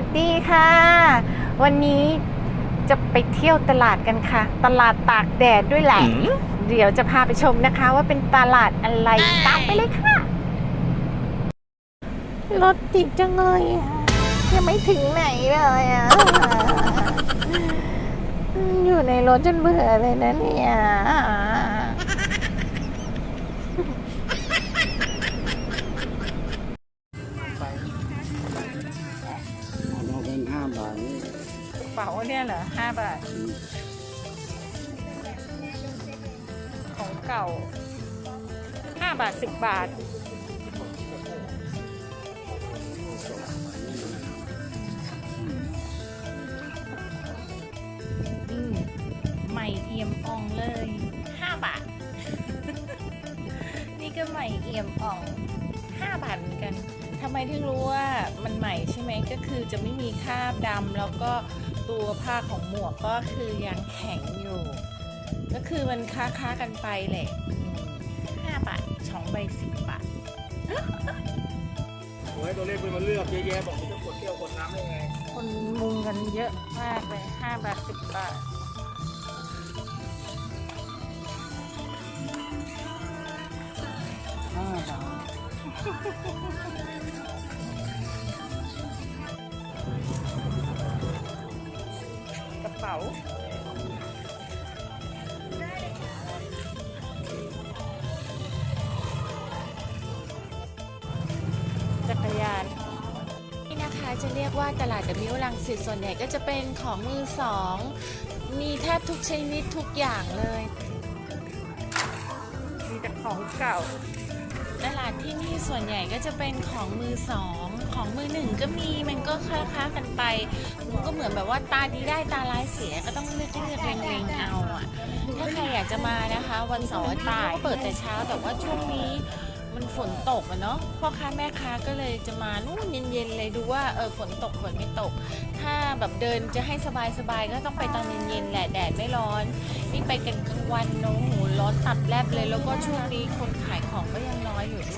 สดีค่ะ วันนี้จะไปเที่ยวตลาดกันค่ะ ตลาดตากแดดด้วยแหละ เดี๋ยวจะพาไปชมนะคะ ว่าเป็นตลาดอะไรตามไปเลยค่ะ รถติดจังเลยอะยังไม่ถึงไหนเลยอะอยู่ในรถจนเบื่อเลยนะเนี่ย เป๋าเนี่ยเหรอห้าบาท ของเก่าห้าบาทสิบบาทอืมใหม่เอี่ยมอ่องเลยห้าบาท นี่ก็ใหม่เอี่ยมอ่องห้าบาทเหมือนกันทำไมถึงรู้ว่ามันใหม่ใช่ไหมก็คือจะไม่มีคราบดำแล้วก็ ตัวผ้าของหมวกก็คือยังแข็งอยู่ ก็คือมันค้าค้าๆกันไปแหละอืมห้าบาทสองใบสิบบาทโอ้ยตัวเลขมันเลือกเยอะแยะบอกมันจะกดเที่ยวกดน้ำได้ไง คนมุงกันเยอะมากเลยห้าบาทสิบบาทห้าบาท ป๋าจักรยานนี่นะคะจะเรียกว่าตลาด W ลังสิตส่วนใหญ่ก็จะเป็นของมือสอง มีแทบทุกชนิดทุกอย่างเลย มีแต่ของเก่า ตลาดที่นี่ส่วนใหญ่ก็จะเป็นของมือสอง ของมือหนึ่งก็มีมันก็ค้าๆกันไปมันก็เหมือนแบบว่าตาดีได้ตาร้ายเสียก็ต้องเลือกเลือกเล็งเล็งๆเอาอะถ้าใครอยากจะมานะคะ วันเสาร์อาทิตย์ก็เปิดแต่เช้า แต่ว่าช่วงนี้มันฝนตกอะเนาะพ่อค้าแม่ค้าก็เลยจะมานู่นเย็นๆเลยดูว่าเออฝนตกฝนไม่ตก ถ้าแบบเดินจะให้สบายๆก็ต้องไปตอนเย็นๆแหละแดดไม่ร้อน นี่ไปกันกลางวันเน้องหูร้อนตัดแลบเลย แล้วก็ช่วงนี้คนขายของก็ยังน้อยอยู่ด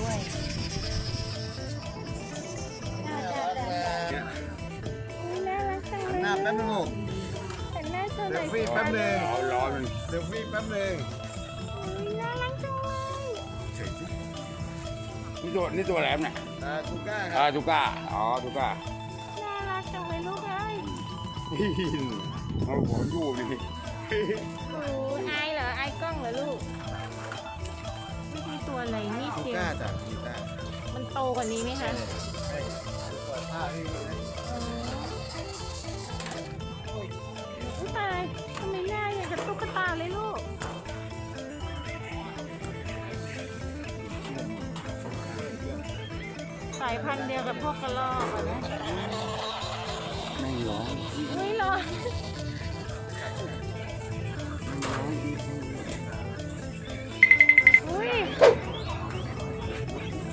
้วย กจังเลยหน้าแป๊บนึงลูกแต่หน้าเธอหเซน่อลยฟี่แป๊บนึงเอาร้อนมันเซลฟี่แป๊บนึงน่ารักจังเลยเฉยสินี่ตัวนี่ตัวแหลมเนี่ยอ่าคุณกล้าคอ่ารับทูก้าอ๋อทูก้าน่ารักจังเลยลูกเอ้ยเอาของอยู่นี่หนูอายเหรออายกล้องเหรอลูกไม่ใช่ตัวอะไรนี่คุณเดียกล้าวจ้ะคุณกล้ามันโตกว่านี้ไหมคะเฮ้ยเปิดผ้าให้ดูนะ สายพันธุ์เดียวกับพวกกระรอกอะนะไม่ร้อนไม่ร้อนอุ้ย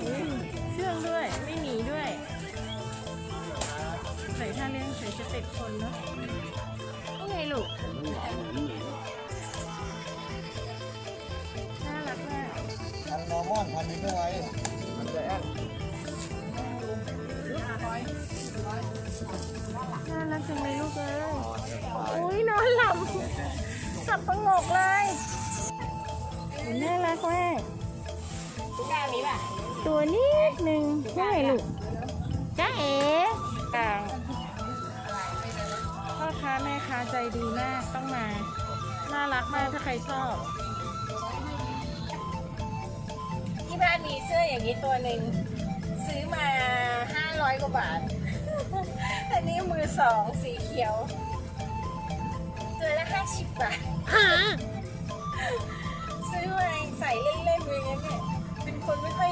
อุ้ยเชื่องด้วย ไม่หนีด้วย ใส่ท่าเลี้ยงใส่จะติดคนเนาะว่าไงลูก น่ารักมาก พันนอร์มอนพันนี้ก็ไว้ น่ารักจังเลยลูกเอ้ยอุ้ยนอนหลับสับประงกเลยน่ารักมากตัวนิดนึงว่ลูกจ้าเอ๋กลางพ่อค้าแม่ค้าใจดีมากต้องมา น่ารักมากถ้าใครชอบ ที่บ้านมีเสื้ออย่างนี้ตัวหนึ่งซื้อมาห้า 500กว่าบาท อันนี้มือสองสีเขียว ตัวละห้าสิบบาทซื้อมาใส่เล่นๆเลยงั้นเนี่ยเป็นคนไม่ค่อย